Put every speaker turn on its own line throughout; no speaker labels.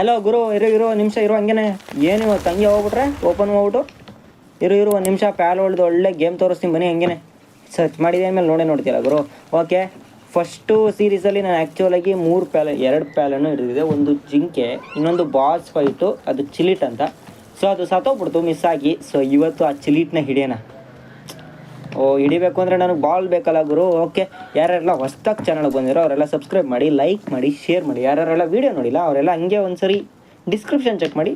Hello ಗುರು, ಇರು, ಇರೋ ನಿಮಿಷ ಇರು ಹಂಗೇನೆ. ಏನು ಇವತ್ತು ಹಂಗೆ ಹೋಗ್ಬಿಟ್ರೆ? ಓಪನ್ ಹೋಗ್ಬಿಟ್ಟು ಇರು, ಇರೋ, ಒಂದು ನಿಮಿಷ, ಪ್ಯಾಲ್ ಹೊಡೆದು ಒಳ್ಳೆ ಗೇಮ್ ತೋರಿಸ್ತೀನಿ ಬನ್ನಿ ಹಂಗೇನೆ. ಸರ್ಚ್ ಮಾಡಿದೆ ಆಮೇಲೆ ನೋಡೇ ನೋಡ್ತೀರಾ ಗುರು. ಓಕೆ ಫಸ್ಟು ಸೀರೀಸಲ್ಲಿ ನಾನು ಆ್ಯಕ್ಚುಲಾಗಿ ಮೂರು ಪ್ಯಾಲೆ, ಎರಡು ಪ್ಯಾಲನ್ನು ಹಿಡಿದಿದೆ. ಒಂದು ಜಿಂಕೆ, ಇನ್ನೊಂದು ಬಾಸ್ ಫೈಟು ಅದು ಚಿಲಿಟ್ ಅಂತ. ಸೊ ಅದು ಸತ್ತೋಗ್ಬಿಡ್ತು ಮಿಸ್ ಆಗಿ. ಸೊ ಇವತ್ತು ಆ ಚಿಲಿಟ್ನ ಹಿಡಿಯೋಣ. ಓ, ಹಿಡಿಬೇಕು ಅಂದರೆ ನನಗೆ ಬಾಲ್ ಬೇಕಲ್ಲ ಗುರು? ಓಕೆ ಯಾರ್ಯಾರೆಲ್ಲ ಹೊಸ್ದಾಗಿ ಚಾನಲ್ಗೆ ಬಂದಿರೋ ಅವರೆಲ್ಲ ಸಬ್ಸ್ಕ್ರೈಬ್ ಮಾಡಿ ಲೈಕ್ ಮಾಡಿ ಶೇರ್ ಮಾಡಿ. ಯಾರ್ಯಾರೆಲ್ಲ ವೀಡಿಯೋ ನೋಡಿಲ್ಲ, ಅವರೆಲ್ಲ ಹಂಗೆ ಒಂದ್ಸರಿ ಡಿಸ್ಕ್ರಿಪ್ಷನ್ ಚೆಕ್ ಮಾಡಿ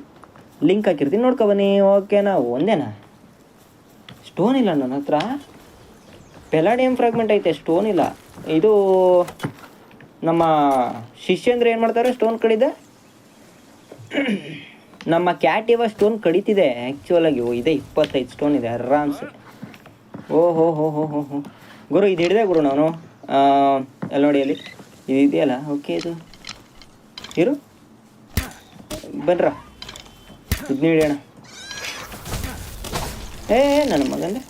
ಲಿಂಕ್ ಹಾಕಿರ್ತೀನಿ. ನೋಡ್ಕೊ ಬನ್ನಿ. ಓಕೆನಾ ಒಂದೇನಾ? ಸ್ಟೋನ್ ಇಲ್ಲ ನನ್ನ ಹತ್ರ. ಪೆಲಾಡಿಯಂ ಫ್ರಾಗ್ಮೆಂಟ್ ಐತೆ ಸ್ಟೋನ್ ಇಲ್ಲ. ಇದು ನಮ್ಮ ಶಿಷ್ಯಂದ್ರೆ ಏನು ಮಾಡ್ತಾರೆ ಸ್ಟೋನ್ ಕಡಿದೆ? ನಮ್ಮ ಕ್ಯಾಟ್ ಕ್ಯಾಟಿವ ಸ್ಟೋನ್ ಕಡಿತಿದೆ. ಆ್ಯಕ್ಚುಲಾಗಿ ಇದೆ ಇಪ್ಪತ್ತೈದು ಸ್ಟೋನ್ ಇದೆ ಆರಾಮ್ಸೆ ಓ ಹೋ ಹೋ ಹೋ ಹೋ ಗುರು, ಇದು ಹಿಡಿದೆ ಗುರು ನಾನು. ಎಲ್ಲ ನೋಡಿ ಅಲ್ಲಿ? ಇದು ಇದೆಯಲ್ಲ? ಓಕೆ ಇದು. ಇರು. ಬನ್ರ. ಇದನ್ನ ಹಿಡಿಯೋಣ ಏ ನನ್ನ ಮಗಂದೆ.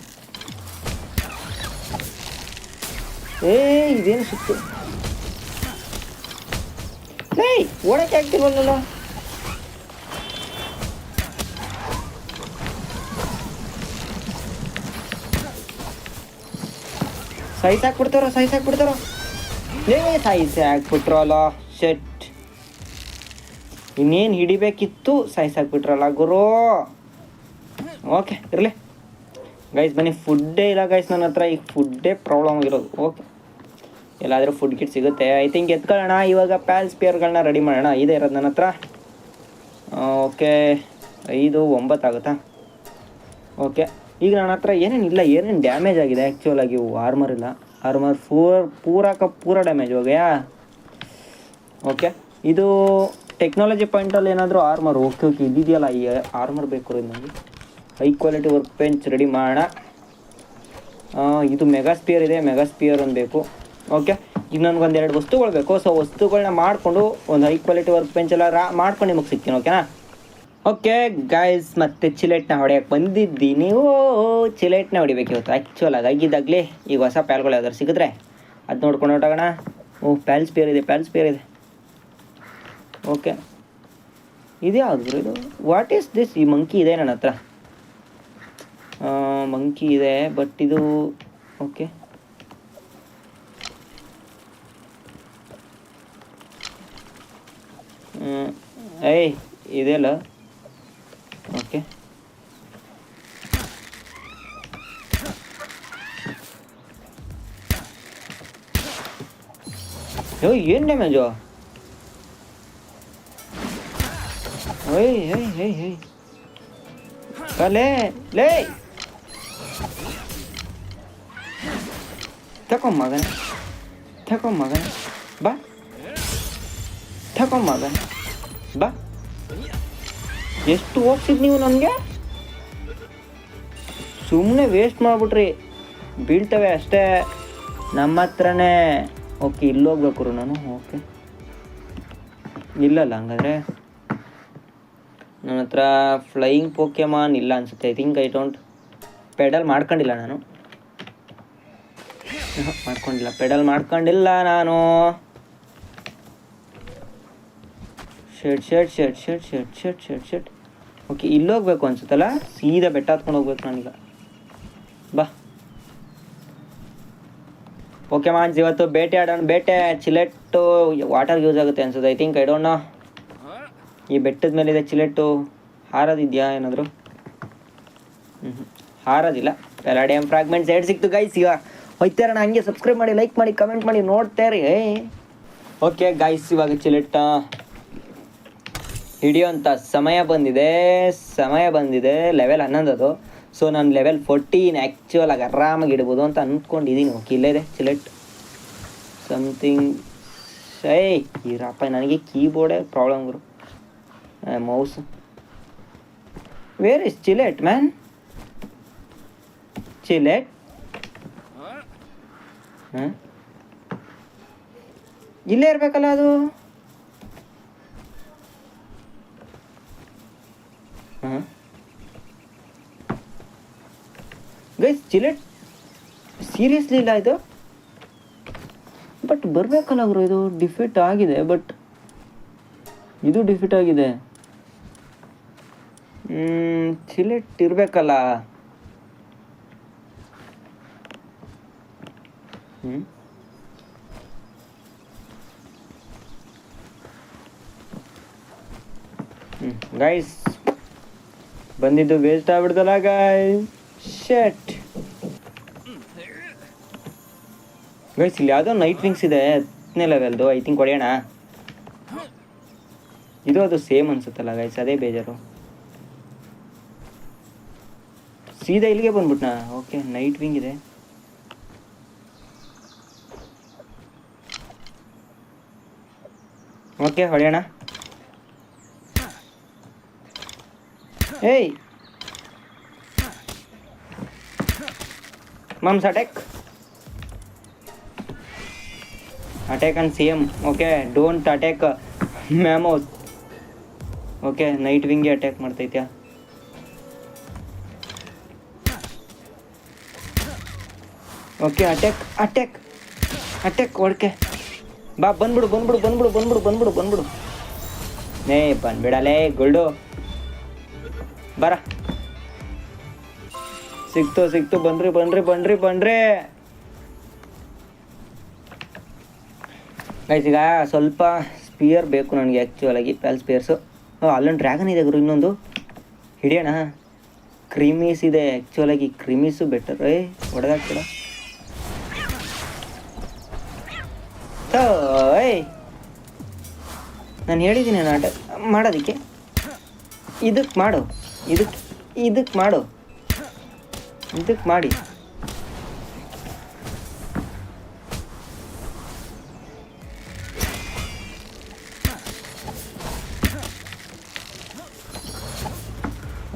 ಏ, ಇದೇನು ಸುತ್ತು? ಏಯ್, ಓಡಕ್ಕೆ ಆಗ್ತಿಲ್ವಲ್ಲ ಸೈಸ್ ಹಾಕ್ಬಿಡ್ತಾರೋ ಸೈಸ್ ಹಾಕ್ಬಿಡ್ತಾರೋ ಏ ಸೈಸ್ ಹಾಕ್ಬಿಟ್ರಲ್ಲ ಶೆಟ್ ಇನ್ನೇನು ಹಿಡಿಬೇಕಿತ್ತು ಸೈಸ್ ಹಾಕ್ಬಿಟ್ರಲ್ಲ ಗುರು. ಓಕೆ ಇರಲಿ. ಗೈಸ್ ಬನ್ನಿ ಫುಡ್ಡೇ ಇಲ್ಲ ಗೈಸ್ ನನ್ನ ಹತ್ರ. ಈಗ ಫುಡ್ಡೇ ಪ್ರಾಬ್ಲಮ್ ಆಗಿರೋದು. ಓಕೆ ಎಲ್ಲಾದರೂ ಫುಡ್ ಕಿಟ್ ಸಿಗುತ್ತೆ. ಐ ಥಿಂಕ್ ಎತ್ಕೊಳ್ಳೋಣ, ಇವಾಗ ಪ್ಯಾಲ್ ಸ್ಪಿಯರ್ಗಳನ್ನ ರೆಡಿ ಮಾಡೋಣ. ಇದೇ ಇರೋದು ನನ್ನ ಹತ್ರ. ಓಕೆ ಐದು, ಒಂಬತ್ತು ಆಗುತ್ತಾ? ಓಕೆ ಈಗ ನನ್ನ ಹತ್ರ ಏನೇನು ಇಲ್ಲ ಏನೇನು ಡ್ಯಾಮೇಜ್ ಆಗಿದೆ ಆ್ಯಕ್ಚುಲಾಗಿ ಆರ್ಮರ್ ಇಲ್ಲ. ಆರ್ಮರ್ ಪೂರ ಪೂರಕ ಪೂರ ಡ್ಯಾಮೇಜ್ ಹೋಗ್ಯಾ? ಓಕೆ ಇದು ಟೆಕ್ನಾಲಜಿ ಪಾಯಿಂಟಲ್ಲಿ ಏನಾದರೂ ಆರ್ಮರ್ ಓಕೆ ಓಕೆ ಇದಿದೆಯಲ್ಲ, ಈ ಆರ್ಮರ್ ಬೇಕು ನನಗೆ high quality work Pench ready ಮಾಡೋಣ ಇದು ಮೆಗಾ ಸ್ಪಿಯರ್ ಇದೆ ಮೆಗಾ ಸ್ಪಿಯರ್ ಒಂದು ಬೇಕು. ಓಕೆ ಈಗ ನನಗೆ ಎರಡು ವಸ್ತುಗಳು ಬೇಕು. ಸೊ ವಸ್ತುಗಳನ್ನ ಮಾಡಿಕೊಂಡು ಒಂದು ಹೈ ಕ್ವಾಲಿಟಿ ವರ್ಕ್ ಬೆಂಚ್ ಎಲ್ಲ ರಾ, ಮಾಡ್ಕೊಂಡು ನಿಮಗೆ ಸಿಗ್ತೀನಿ ಓಕೆನಾ ಓಕೆ ಗಾಯ್ಸ್ ಮತ್ತೆ ಚಿಲೆಟ್ನ ಹೊಡೆಯಕ್ಕೆ ಬಂದಿದ್ದೀನಿ ಓ ಚಿಲೆಟ್ನ ಹೊಡಿಬೇಕು ಇವತ್ತು ಆ್ಯಕ್ಚುಲ್ ಆಗಿದ್ದಾಗಲೇ ಈಗ ಹೊಸ ಪ್ಯಾಲ್ಗಳು ಯಾವ್ದಾರು ಸಿಗಿದ್ರೆ ಅದು ನೋಡ್ಕೊಂಡು ಹೊರಟೋಗೋಣ. ಓ ಪ್ಯಾಲ್ಸ್ ಸ್ಪಿಯರ್ ಇದೆ ಪ್ಯಾಲ್ಸ್ ಸ್ಪಿಯರ್ ಇದೆ. ಓಕೆ ಇದು ಯಾವುದು ಇದು? ವಾಟ್ ಈಸ್ ದಿಸ್ ಈ ಮಂಕಿ ಇದೆ ನನ್ನ ಹತ್ರ. ಮಂಕಿ ಇದೆ ಬಟ್ ಇದು ಓಕೆ ಏಯ್ ಇದೆಯಲ್ಲ ये ने में जो। ओए हे हे ले थको मगन थको मगन, बा। थको मगन, बा। ये तू वेस्ट मिट्री बट अस्ट नम वे ಓಕೆ ಇಲ್ಲಿ ಹೋಗ್ಬೇಕು ನಾನು. ಓಕೆ ಇಲ್ಲಲ್ಲ, ಹಂಗಾದ್ರೆ ನನ್ನ ಹತ್ರ ಫ್ಲೈಯಿಂಗ್ ಪೋಕೆಮಾನ್ ಇಲ್ಲ ಅನ್ಸುತ್ತೆ. I think I don't pedal ಮಾಡ್ಕೊಂಡಿಲ್ಲ ನಾನು. ಮಾಡ್ಕೊಂಡಿಲ್ಲ. ಪೆಡಲ್ ಮಾಡ್ಕೊಂಡಿಲ್ಲ ನಾನು. Shirt shirt shirt shirt shirt shirt shirt shirt okay ಇಲ್ಲಿ ಹೋಗ್ಬೇಕು ಅನ್ಸುತ್ತಲ್ಲ? ಸೀದಾ ಬೆಟ್ಟ ಹತ್ಕೊಂಡು ಹೋಗ್ಬೇಕು ನಾನೀಗ. ಓಕೆ ಮಾನ್ಸ್ ಇವತ್ತು ಬೇಟೆ ಆಡೋಣ ಬೇಟೆ ಚಿಲೆಟ್ಟು ವಾಟರ್ ಯೂಸ್ ಆಗುತ್ತೆ ಅನ್ಸುತ್ತೆ I think I don't know ಈ ಬೆಟ್ಟದ ಮೇಲಿದೆ ಚಿಲೆಟ್ಟು ಹಾರೋದಿದೆಯಾ ಏನಾದರೂ? ಹ್ಞೂ ಹಾರೋದಿಲ್ಲ. ಪ್ಯಾರಾಡಿಯಮ್ ಫ್ರಾಗ್ಮೆಂಟ್ಸ್ ಎರಡು ಸಿಕ್ತು ಗೈಸ್ ಈಗ ಹೋಯ್ತಾರಣ, ಹಂಗೆ ಸಬ್ಸ್ಕ್ರೈಬ್ ಮಾಡಿ ಲೈಕ್ ಮಾಡಿ ಕಮೆಂಟ್ ಮಾಡಿ ನೋಡ್ತಾ ರೀ ಓಕೆ ಗೈಸ್ ಇವಾಗ ಚಿಲೆಟ್ಟ ಅಂತ ಸಮಯ ಬಂದಿದೆ ಸಮಯ ಬಂದಿದೆ. ಲೆವೆಲ್ ಹನ್ನೊಂದದು ಸೊ ನಾನು ಲೆವೆಲ್ ಫೋರ್ಟೀನ್ ಆ್ಯಕ್ಚುವಲ್ ಆಗಿ ಆರಾಮಾಗಿ ಇಡ್ಬೋದು ಅಂತ ಅಂದ್ಕೊಂಡಿದ್ದೀನಿ ಓಕೆ ಇಲ್ಲೇ ಇದೆ ಚಿಲೆಟ್ ಸಮಥಿಂಗ್ ಏಯ್ ಇರಪ್ಪ ನನಗೆ ಕೀಬೋರ್ಡೇ problem Guru. Mouse where is Chillet man Chillet ಹಾಂ ಇಲ್ಲೇ ಇರಬೇಕಲ್ಲ ಅದು? ಗೈಸ್ ಚಿಲೆಟ್ ಸೀರಿಯಸ್ಲಿ ಇಲ್ಲ ಇದು? ಬಟ್ ಬರಬೇಕಲ್ಲ ಅವರು ಇದು ಡಿಫಿಟ್ ಆಗಿದೆ ಬಟ್ ಇದು ಡಿಫಿಟ್ ಆಗಿದೆ. ಚಿಲೆಟ್ ಇರಬೇಕಲ್ಲ. ಹ್ಞೂ ಗೈಸ್ ಬಂದಿದ್ದು ವೇಸ್ಟ್ ಆಗ್ಬಿಡ್ದಲ್ಲ ಗೈಸ್ ಶೆಟ್ ಗೈಸ್ ಇಲ್ಲಿ ಯಾವುದೋ ನೈಟ್ ವಿಂಗ್ಸ್ ಇದೆ. ಹತ್ತನೇ ಲೆವೆಲ್ದು ಐ ಥಿಂಕ್ ಹೊಡೆಯೋಣ. ಇದು ಅದು ಸೇಮ್ ಅನ್ಸುತ್ತಲ್ಲ ಗೈಸ್ ಅದೇ ಬೇಜಾರು. ಸೀದಾ ಇಲ್ಲಿಗೆ ಬಂದ್ಬಿಟ್ನಾ? ಓಕೆ ನೈಟ್ ವಿಂಗ್ ಇದೆ. ಓಕೆ ಹೊಡೆಯೋಣ. ಏಯ್ mumps attack attack on C M okay don't attack mammoths okay night ವಿಂಗ್ಗೆ ಅಟ್ಯಾಕ್ ಮಾಡ್ತೈತ್ಯಾ? ಓಕೆ ಅಟ್ಯಾಕ್ ಅಟ್ಯಾಕ್ ಅಟ್ಯಾಕ್ ಒಡಕೆ ಬಾ, ಬಂದ್ಬಿಡು ಬಂದ್ಬಿಡು ಬಂದ್ಬಿಡು ಬಂದ್ಬಿಡು ಬಂದ್ಬಿಡು ಬಂದ್ಬಿಡು. ಏ, ಬಂದ್ಬಿಡಲೇ ಗುಲ್ಡು ಬರ. ಸಿಕ್ತು ಸಿಕ್ತು ಬನ್ರಿ ಬನ್ರಿ ಬನ್ರಿ ಬನ್ರಿ. ಗೈಸ್ ಈಗ ಸ್ವಲ್ಪ ಸ್ಪಿಯರ್ ಬೇಕು ನನಗೆ ಆ್ಯಕ್ಚುಲಾಗಿ ಪ್ಯಾಲ್ ಸ್ಪಿಯರ್ಸು ಅಲ್ಲೊಂದು ಡ್ರ್ಯಾಗನ್ ಇದೆ ಗುರು, ಇನ್ನೊಂದು. ಹಿಡಿಯೋಣ. ಕ್ರಿಮೀಸ್ ಇದೆ ಆ್ಯಕ್ಚುಲಾಗಿ ಕ್ರಿಮೀಸು ಬೆಟರ್ ಏ ಹೊಡೆದಾಕ್ಬಿಡ ಏಯ್. ನಾನು ಹೇಳಿದ್ದೀನಿ ನಾಟ ಮಾಡೋದಕ್ಕೆ. ಇದಕ್ಕೆ ಮಾಡು ಇದಕ್ಕೆ ಇದಕ್ಕೆ ಮಾಡು. ಇದಕ್ಕೆ ಮಾಡಿ.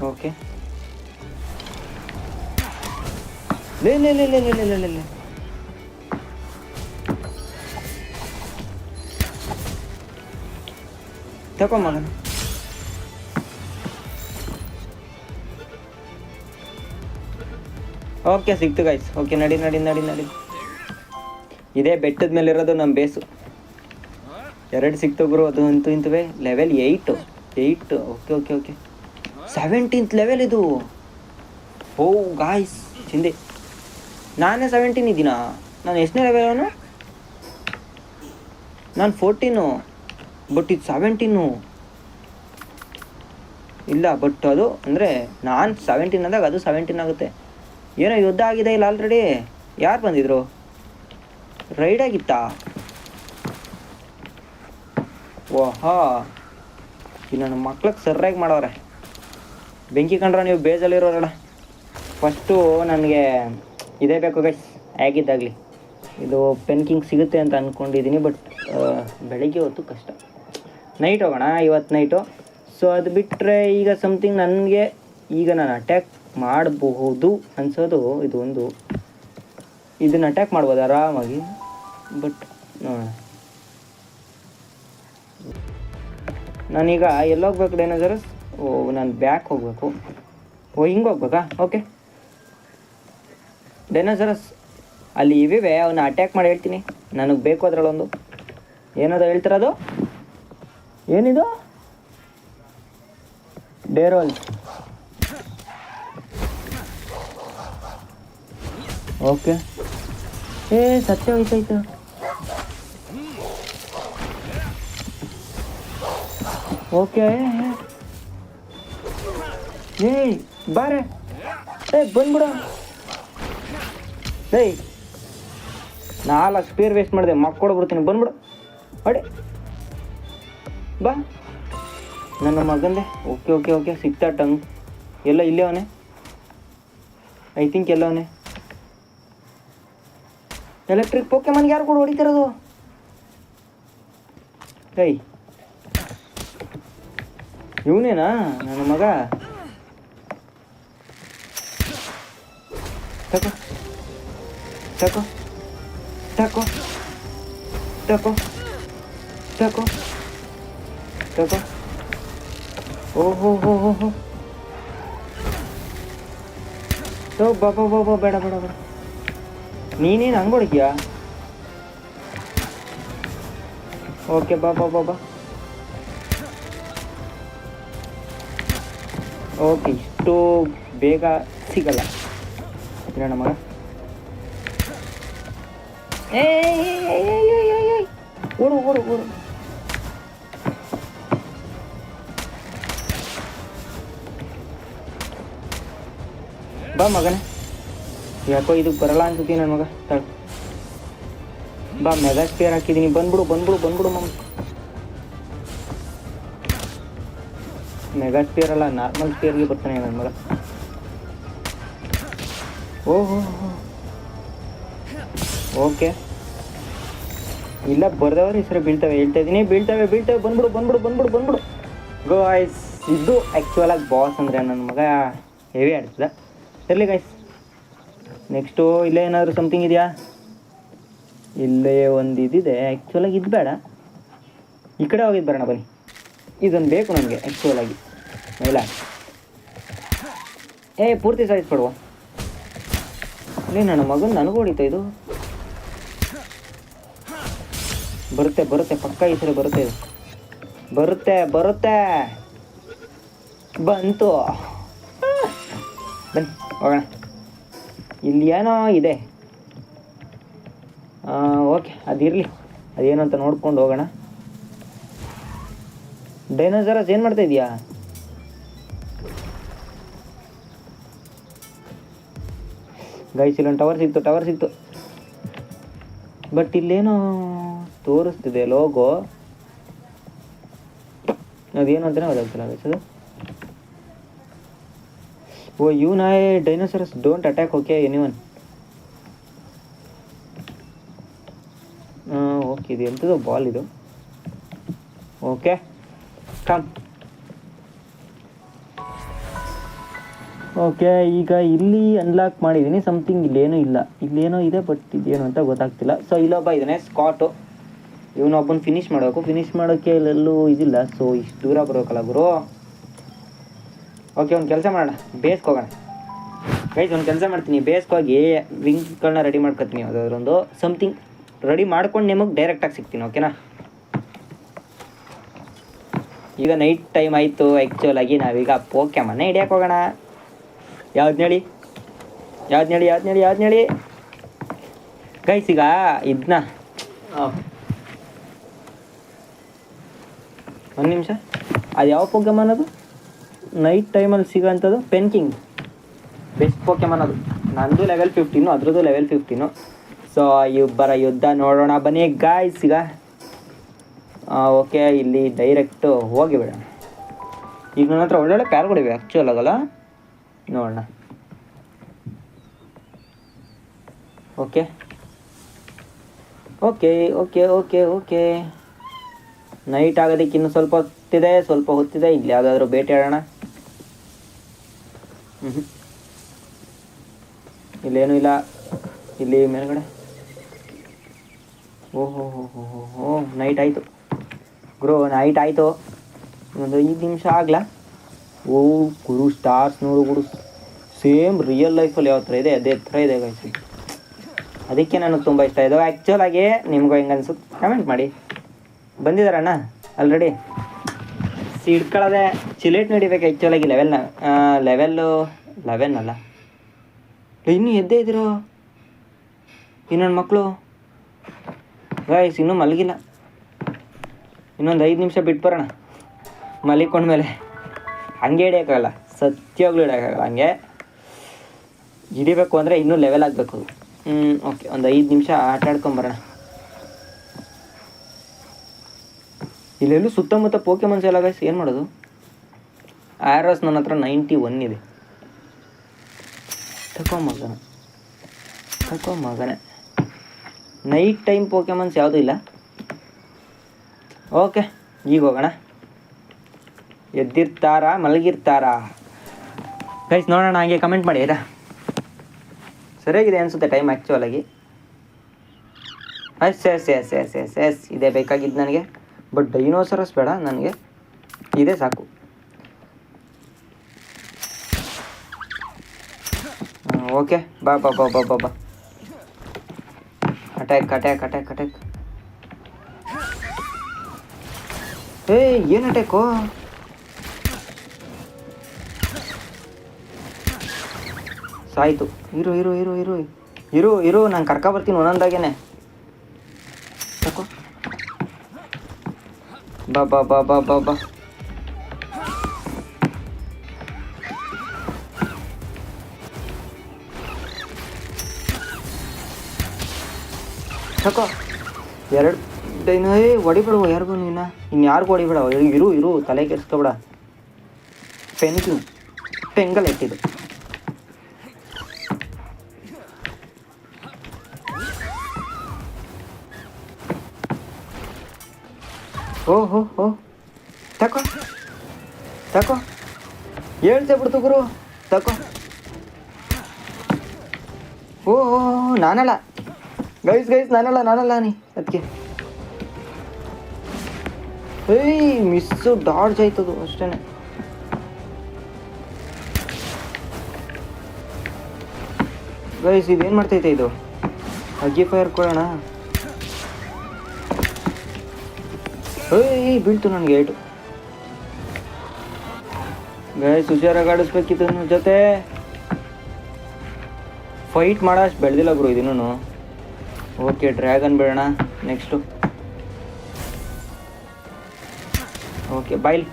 ಓಕೆ ಲೇ ಲೇ ಲೇ ಲೇ ಲೇ ಲೇ ಲೇ ಲೇ ಲೇ. ಓಕೆ, ಸಿಕ್ತು ಗಾಯ್ಸ್ ಓಕೆ, ನಡಿ ನಡಿ ನಡಿ ನಡಿ. ಇದೇ ಬೆಟ್ಟದ ಮೇಲೆ ಇರೋದು ನಮ್ಮ ಬೇಸು. ಎರಡು ಸಿಕ್ತು ಗುರು, ಅದು ಅಂತೂ ಇಂತುವೆ. Level eight eight okay okay okay. Seventeenth level ಇದು. ಓ ಗಾಯ್ಸ್ ಚಿಂದೆ ನಾನೇ ಸೆವೆಂಟೀನ್ ಇದ್ದೀನಾ? ನಾನು ಎಷ್ಟನೇ ಲೆವೆಲ್ ಅವನು? ನಾನು ಫೋರ್ಟೀನು ಬಟ್ ಇದು ಸೆವೆಂಟೀನು ಇಲ್ಲ ಬಟ್ ಅದು ಅಂದರೆ ನಾನು ಸೆವೆಂಟೀನ್ ಅಂದಾಗ ಅದು ಸೆವೆಂಟೀನ್ ಆಗುತ್ತೆ. ಏನೋ ಯುದ್ಧ ಆಗಿದೆ ಇಲ್ಲ ಆಲ್ರೆಡಿ ಯಾರು ಬಂದಿದ್ರು? ರೈಡ್ ಆಗಿತ್ತಾ? ಓಹಾ. ಇಲ್ಲ ನಮ್ಮ ಮಕ್ಳಿಗೆ ಸರ್ರಾಗಿ ಮಾಡವ್ರೆ. ಬೆಂಕಿ ಕಂಡ್ರೆ ನೀವು ಬೇಜಲ್ಲಿರೋರಲ್ಲ ಫಸ್ಟು ನನಗೆ ಇದೇ ಬೇಕು ಗೈಸ್ ಆಗಿದ್ದಾಗಲಿ ಇದು ಪೆನ್ ಕಿಂಗ್ ಸಿಗುತ್ತೆ ಅಂತ ಅಂದ್ಕೊಂಡಿದ್ದೀನಿ ಬಟ್ ಬೆಳಗ್ಗೆ ಹೊತ್ತು ಕಷ್ಟ. ನೈಟ್ ಹೋಗೋಣ ಇವತ್ತು ನೈಟು ಸೊ ಅದು ಬಿಟ್ಟರೆ ಈಗ ಸಮಥಿಂಗ್ ನನಗೆ, ಈಗ ನಾನು ಅಟ್ಯಾಕ್ ಮಾಡಬಹುದು ಅನ್ಸೋದು ಇದು ಒಂದು ಇದನ್ನ ಅಟ್ಯಾಕ್ ಮಾಡ್ಬೋದು ಆರಾಮಾಗಿ ಬಟ್ ನಾನೀಗ ಎಲ್ಲೋಗ್ಬೇಕು ಡೈನೋಸರ್ ಓ, ನಾನು ಬ್ಯಾಕ್ ಹೋಗ್ಬೇಕು. ಓ, ಹಿಂಗೆ ಹೋಗ್ಬೇಕಾ? ಓಕೆ ಡೈನೋಸರಸ್, ಅಲ್ಲಿ ಇವಿವೆ ಅವನ್ನ ಅಟ್ಯಾಕ್ ಮಾಡಿ ಹೇಳ್ತೀನಿ. ನನಗೆ ಬೇಕು ಅದರಲ್ಲೊಂದು. ಏನದು ಹೇಳ್ತಿರೋದು? ಏನಿದು? ಡೇರೋಲ್. ಓಕೆ. ಏ, ಸತ್ಯ ಹೋಯ್ತಾಯ್ತು. ಓಕೆ. ಏಯ್, ಬಾರೆ. ಏ, ಬಂದ್ಬಿಡು. ಏಯ್, ನಾಲ್ಕು ಸ್ಪೇರ್ ವೇಸ್ಟ್ ಮಾಡಿದೆ ಮಕ್ಕಳು ಬಿಡ್ತೀನಿ ಬಂದ್ಬಿಡು. ಅಡಿ ಬಾ. ನನ್ನ ಮಗಂದೆ. Okay okay okay. ಸಿಕ್ತಾ ಟಂಗ್ ಎಲ್ಲ ಇಲ್ಲೇ ಅವನೇ. ಐ ಥಿಂಕ್ ಎಲ್ಲ ಅವನೇ. ಎಲೆಕ್ಟ್ರಿಕ್ ಪೋಕೆಮನ್ಗೆ ಯಾರು ಕೂಡ ಹೊಡಿತಿರೋದು? ಏಯ್. ಇವನೇನಾ? ನನ್ನ ಮಗ? ತಕೋ. ತಕೋ. ತಕೋ. ತಕೋ. ತಕೋ. ತಕೋ. ಓಹೋ ಹೋ ಹೋ ಹೋ ಓ ಬಾ ಬಾ ಬಾ ಬಾ, ಬೇಡ ಬೇಡ ಬೇಡ. ನೀನೇನು ಹಂಗೆ ಹೊಡಿತೀಯಾ? ಓಕೆ ಬಾ ಬಾ ಬಾ ಬಾ. ಓಕೆ ಇಷ್ಟು ಬೇಗ ಸಿಗಲ್ಲ. ಇರೋಣ ಮಗ. ಓಡು ಓಡು ಓಡು. ಬಾ ಮಗನೇ. ಯಾಕೋ ಇದಕ್ಕೆ ಬರಲ್ಲ ಅನ್ಸುತ್ತೆ ನನ್ನ ಮಗ. ತಳ ಬಾ ಮೆಗಾ ಸ್ಪೇರ್ ಹಾಕಿದ್ದೀನಿ. ಬಂದ್ಬಿಡು ಬಂದ್ಬಿಡು ಬಂದ್ಬಿಡು ಮಮ್ಮ ಮೆಗಾ ಸ್ಪೇರ್ ಅಲ್ಲ ನಾರ್ಮಲ್ ಸ್ಪೇರ್ಗೆ ಬರ್ತಾನೆ ನನ್ನ ಮಗ. ಓಹೋ ಓಕೆ. ಇಲ್ಲ, ಬರ್ದವ್ರ ಹೆಸರು ಬೀಳ್ತವೆ. ಹೇಳ್ತಾ ಇದ್ದೀನಿ. ಬೀಳ್ತವೆ ಬೀಳ್ತವೆ. ಬಂದ್ಬಿಡು ಬಂದ್ಬಿಡು ಬಂದ್ಬಿಡು ಬಂದ್ಬಿಡು. ಗೋ ಗಾಯ್ಸ್ ಇದು ಆ್ಯಕ್ಚುಯಲ್ ಆಗಿ ಬಾಸ್ ಅಂದರೆ ನನ್ನ ಮಗ ಹೆವಿ ಆಡ್ತದ ಇರಲಿ ಗಾಯ್ಸ್ ನೆಕ್ಸ್ಟು ಇಲ್ಲೇ ಏನಾದರೂ ಸಮಥಿಂಗ್ ಇದೆಯಾ? ಇಲ್ಲೇ ಒಂದು ಇದಿದೆ. ಆ್ಯಕ್ಚುಲಾಗಿ ಇದು ಬೇಡ. ಈ ಕಡೆ ಹೋಗಿದ್ದು ಬರೋಣ ಬನ್ನಿ. ಇದೊಂದು ಬೇಕು ನನಗೆ ಆ್ಯಕ್ಚುಲಾಗಿ ಇಲ್ಲ. ಏ, ಪೂರ್ತಿ ಸೈಜ್ ಕೊಡುವ. ಇಲ್ಲಿ ನನ್ನ ಮಗನ ನನಗೂ ಇದು. ಬರುತ್ತೆ ಬರುತ್ತೆ. ಪಕ್ಕ ಈ ಸರಿ ಬರುತ್ತೆ ಇದು. ಬರುತ್ತೆ ಬರುತ್ತೆ. ಬಂತು. ಬನ್ನಿ, ಹೋಗೋಣ. ಇಲ್ಲಿ ಏನೋ ಇದೆ ಓಕೆ ಅದಿರಲಿ ಅದೇನು ಅಂತ ನೋಡ್ಕೊಂಡು ಹೋಗೋಣ. ಡೈನೋಸರಸ್ ಏನು ಮಾಡ್ತಾ ಇದೆಯಾ? ಗೈಸ್ ಇಲ್ಲೊಂದು ಟವರ್ ಸಿಕ್ತು ಟವರ್ ಸಿಕ್ತು. ಬಟ್ ಇಲ್ಲೇನೋ ತೋರಿಸ್ತಿದೆ ಲೋಗೋ ಅದೇನು ಅಂತಲೇ ಗೊತ್ತಾಗ್ತಿಲ್ಲ ಗೈಸ್ ಅದು. ಓ ನಾಯ್ dinosaurs don't attack okay any one okay ಇದು ಎಂಥದ್ದು ಬಾಲ್ ಇದು. ಓಕೆ ಕಮ್ ಓಕೆ ಈಗ ಇಲ್ಲಿ ಅನ್ಲಾಕ್ ಮಾಡಿದ್ದೀನಿ ಸಮಥಿಂಗ್ ಇಲ್ಲೇನೂ ಇಲ್ಲ. ಇಲ್ಲೇನೋ ಇದೆ ಬಟ್ ಇದೇನು ಅಂತ ಗೊತ್ತಾಗ್ತಿಲ್ಲ. ಸೊ ಇಲ್ಲೊಬ್ಬ ಇದ್ದಾನೆ ಸ್ಕಾಟು ಇವನೊಬ್ಬನ ಫಿನಿಶ್ ಮಾಡಬೇಕು ಫಿನಿಶ್ ಮಾಡೋಕ್ಕೆ ಇಲ್ಲೆಲ್ಲೂ ಇದಿಲ್ಲ. ಸೊ ಇಷ್ಟು ದೂರ ಬರಬೇಕಲ್ಲ ಗುರು. ಓಕೆ ಒಂದು ಕೆಲಸ ಮಾಡೋಣ. ಬೇಸ್ಗೆ ಹೋಗೋಣ. ಗೈಸ್ ಒಂದು ಕೆಲಸ ಮಾಡ್ತೀನಿ. ಬೇಸ್ಕೋಗಿ ಹೋಗಿ ವಿಂಗ್ಸ್ಗಳನ್ನ ರೆಡಿ ಮಾಡ್ಕೊತೀನಿ. ಯಾವುದಾದ್ರೊಂದು ಸಮಥಿಂಗ್ ರೆಡಿ ಮಾಡ್ಕೊಂಡು ನಿಮಗೆ ಡೈರೆಕ್ಟಾಗಿ ಸಿಗ್ತೀನಿ ಓಕೆನಾ ಈಗ ನೈಟ್ ಟೈಮ್ ಆಯಿತು ಆ್ಯಕ್ಚುಲಾಗಿ ನಾವೀಗ ಪೋಕೆ ಮನೆ ಹಿಡಿಯಕ್ಕೆ ಹೋಗೋಣ. ಯಾವ್ದು ಹೇಳಿ ಯಾವ್ದು ಹೇಳಿ ಯಾವ್ದು ಹೇಳಿ ಯಾವ್ದು ಹೇಳಿ ಗೈಸ್ ಈಗ ಇದನ್ನ ಒಂದು ನಿಮಿಷ. ಅದು ಯಾವ ಪೋಕೆ ಅದು? ನೈಟ್ ಟೈಮಲ್ಲಿ ಸಿಗೋಂಥದ್ದು ಪೆನ್ಕಿಂಗ್ ಬೆಸ್ಟ್ ಪೋಕೆಮನ್ ಅದು. ನಂದು ಲೆವೆಲ್ ಫಿಫ್ಟೀನು ಅದ್ರದ್ದು ಲೆವೆಲ್ ಫಿಫ್ಟೀನು ಸೊ ಇಬ್ಬರ ಯುದ್ಧ ನೋಡೋಣ. ಬನ್ನಿ ಗಾಯ್ಸ್ ಈಗ. ಓಕೆ ಇಲ್ಲಿ ಡೈರೆಕ್ಟು ಹೋಗಿ ಬಿಡೋಣ ಈಗ ನನ್ನ ಹತ್ರ ಒಳ್ಳೊಳ್ಳೆ ಪ್ಯಾರ್ಗಳಿವೆ ಆ್ಯಕ್ಚುಲ್ ಆಗಲ್ಲ. ನೋಡೋಣ. Okay okay okay okay okay night ಆಗೋದಕ್ಕೆ ಇನ್ನೂ ಸ್ವಲ್ಪ ಹೊತ್ತಿದೆ ಸ್ವಲ್ಪ ಹೊತ್ತಿದೆ. ಇಲ್ಲಿ ಯಾವುದಾದ್ರೂ ಭೇಟಿ ಆಡೋಣ. ಹ್ಞೂ ಇಲ್ಲೇನೂ ಇಲ್ಲ. ಇಲ್ಲಿ ಮೇಲ್ಗಡೆ. ಓಹೋ ಹೋ ಹೋ ಹೋ ಹೋ ನೈಟ್ ಆಯಿತು. ಗುರು ನೈಟ್ ಆಯಿತು. ಒಂದು ಐದು ನಿಮಿಷ ಆಗ್ಲ? ಓ, ಗುರು ಸ್ಟಾರ್ಸ್ ನೋಡು, ಗುರು. ಸೇಮ್ ರಿಯಲ್ ಲೈಫಲ್ಲಿ ಯಾವ ಥರ ಇದೆ? ಅದೇ ಥರ ಇದೆ ಗಾಯ್ಸ್ ಅದಕ್ಕೆ ನನಗೆ ತುಂಬ ಇಷ್ಟ. ಇದು ಆ್ಯಕ್ಚುಲಾಗಿ ನಿಮ್ಗೂ ಹೆಂಗೆ ಅನ್ಸುತ್ತೆ? ಕಮೆಂಟ್ ಮಾಡಿ. ಬಂದಿದ್ದಾರಣ್ಣ? ಆಲ್ರೆಡಿ ಸಿಡ್ಕೊಳ್ಳೋದೆ ಚಿಲೇಟ್ ನಡಿಬೇಕು ಆ್ಯಕ್ಚುಲಾಗಿ ಲೆವೆಲ್ನ ಲೆವೆಲ್ಲು ಲೆವೆನ್ ಅಲ್ಲ ಇನ್ನೂ ಎದ್ದೇ ಇದ್ದೀರೋ? ಇನ್ನೊಂದು ಮಕ್ಕಳು ಗಾಯ್ಸ್ ಇನ್ನೂ ಮಲಗಿಲ್ಲ. ಇನ್ನೊಂದು ಐದು ನಿಮಿಷ ಬಿಟ್ಟು ಬರೋಣ. ಮಲಿಕೊಂಡ್ಮೇಲೆ ಹಂಗೆ ಹಿಡಿಯೋಕ್ಕಾಗಲ್ಲ. ಸತ್ಯವಾಗ್ಲೂ ಹಿಡಿಯೋಕ್ಕಾಗಲ್ಲ. ಹಂಗೆ ಹಿಡಿಬೇಕು ಅಂದರೆ ಇನ್ನೂ ಲೆವೆಲ್ ಆಗಬೇಕು. ಹ್ಞೂ ಓಕೆ ಒಂದು ಐದು ನಿಮಿಷ ಆಟ ಆಡ್ಕೊಂಬರೋಣ ಇಲ್ಲೆಲ್ಲೂ ಸುತ್ತಮುತ್ತ ಪೋಕೆಮನ್ಸ್ ಎಲ್ಲ ಗೈಸ್ ಏನು ಮಾಡೋದು? ಆ್ಯರೋಸ್ ನನ್ನ ಹತ್ರ ನೈಂಟಿ ಒನ್ ಇದೆ. ತಕೋ ಮಗನ. ತಕೋ ಮಗನೇ. ನೈಟ್ ಟೈಮ್ ಪೋಕೆಮನ್ಸ್ ಯಾವುದೂ ಇಲ್ಲ? ಓಕೆ ಈಗ ಹೋಗೋಣ. ಎದ್ದಿರ್ತಾರಾ, ಮಲಗಿರ್ತಾರಾ? ಗೈಸ್ ನೋಡೋಣ, ಹಾಗೆ ಕಮೆಂಟ್ ಮಾಡಿ, ಆಯ್ತಾ? ಸರಿಯಾಗಿದೆ ಅನಿಸುತ್ತೆ ಟೈಮ್ ಆ್ಯಕ್ಚುವಲಾಗಿ ಆಗಿ. Yes yes yes yes yes yes ಇದೇ ಬೇಕಾಗಿದ್ದು ನನಗೆ. ಬಟ್ ಡೈನೋಸರಸ್ ಬೇಡ, ನನಗೆ ಇದೇ ಸಾಕು. ಓಕೆ ಬಾ ಬಾ ಬಾ ಬಾ ಬಾ ಬಾ. ಅಟ್ಯಾಕ್ ಅಟ್ಯಾಕ್ ಅಟ್ಯಾಕ್ ಅಟ್ಯಾಕ್ ಏ ಏನು ಅಟ್ಯಾಕು ಸಾಯ್ತು. ಇರು ಇರು ಇರು ಇರು. ಇರು ಇರು, ನಾನು ಕರ್ಕೊ ಬರ್ತೀನಿ ಒಂದೊಂದಾಗೇನೆ. ಬಾ ಬಾ ಬಾ ಬಾ ಬಾ ಬಾ ಸಾಕು ಎರಡು ಡೈನ ಏ ಹೊಡಿಬೇಡ ಯಾರಿಗೂ ನೀನು. ಇನ್ನು ಯಾರಿಗೂ ಹೊಡಿಬೇಡ ಇರು ಇರು, ತಲೆ ಕೆಡ್ಸ್ಕೊಬೇಡ. ಪೆನ್ಕು ಪೆಂಗಲ್ ಇಟ್ಟಿದ್ದು ಓ, ಹೋ ತಕೋ. ತಕೋ. ಹೇಳ್ತೆ ಬಿಡ್ತು ಗುರು. ತಕೋ. ಓ ನಾನಲ್ಲ. ಗೈಸ್ ಗೈಸ್, ನಾನಲ್ಲ ನಾನಲ್ಲ ನೀ. ಅದಕ್ಕೆ ಏಯ್, ಮಿಸ್ಸು ಡಾಡ್ಜ್ ಆಯ್ತದು ಅಷ್ಟೇ ಗೈಸ್, ಇದೇನು ಮಾಡ್ತೈತೆ ಇದು? ಅಗ್ಗಿ ಫೈರ್ ಕೊಡೋಣ? ಏಯ್ ಬೀಳ್ತು ನನಗೆ ಏಟು ಗೈಸ್ ಹುಷಾರಾಗಿ ಆಡಿಸ್ಬೇಕಿತ್ತು ನನ್ನ ಜೊತೆ. ಫೈಟ್ ಮಾಡೋಷ್ಟು ಬೆಳೆದಿಲ್ಲ ಗುರು ಇದನ್ನು ಓಕೆ ಡ್ರ್ಯಾಗನ್ ಬೇಡೋಣ ನೆಕ್ಸ್ಟು ಓಕೆ ಬಾಯ್ಲ್.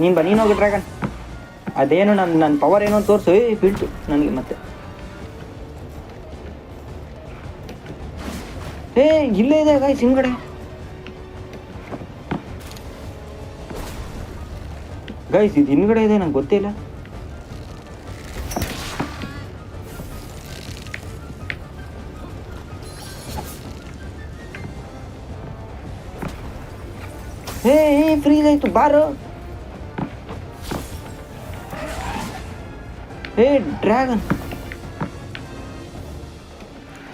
ನೀನು ಬಾ, ನೀನು ಹೋಗಿ ಡ್ರ್ಯಾಗನ್ ಅದೇನು ನನ್ನ ನನ್ನ ಪವರ್ ಏನೋ ತೋರಿಸು. ಬೀಳ್ತು ನನಗೆ ಮತ್ತೆ. ಏ ಇಲ್ಲೇ ಇದೆ ಗಾಯ್ಸ್ ಹಿಂದ್ಗಡೆ. ಗೈಸ್ ಇದು ಹಿಂದ್ಗಡೆ ಇದೆ, ನಂಗೆ ಗೊತ್ತಿಲ್ಲ ಹೇ ಫ್ರೀಸ್ ಆಯ್ತು, ಬಾರು. ಏ, ಡ್ರ್ಯಾಗನ್.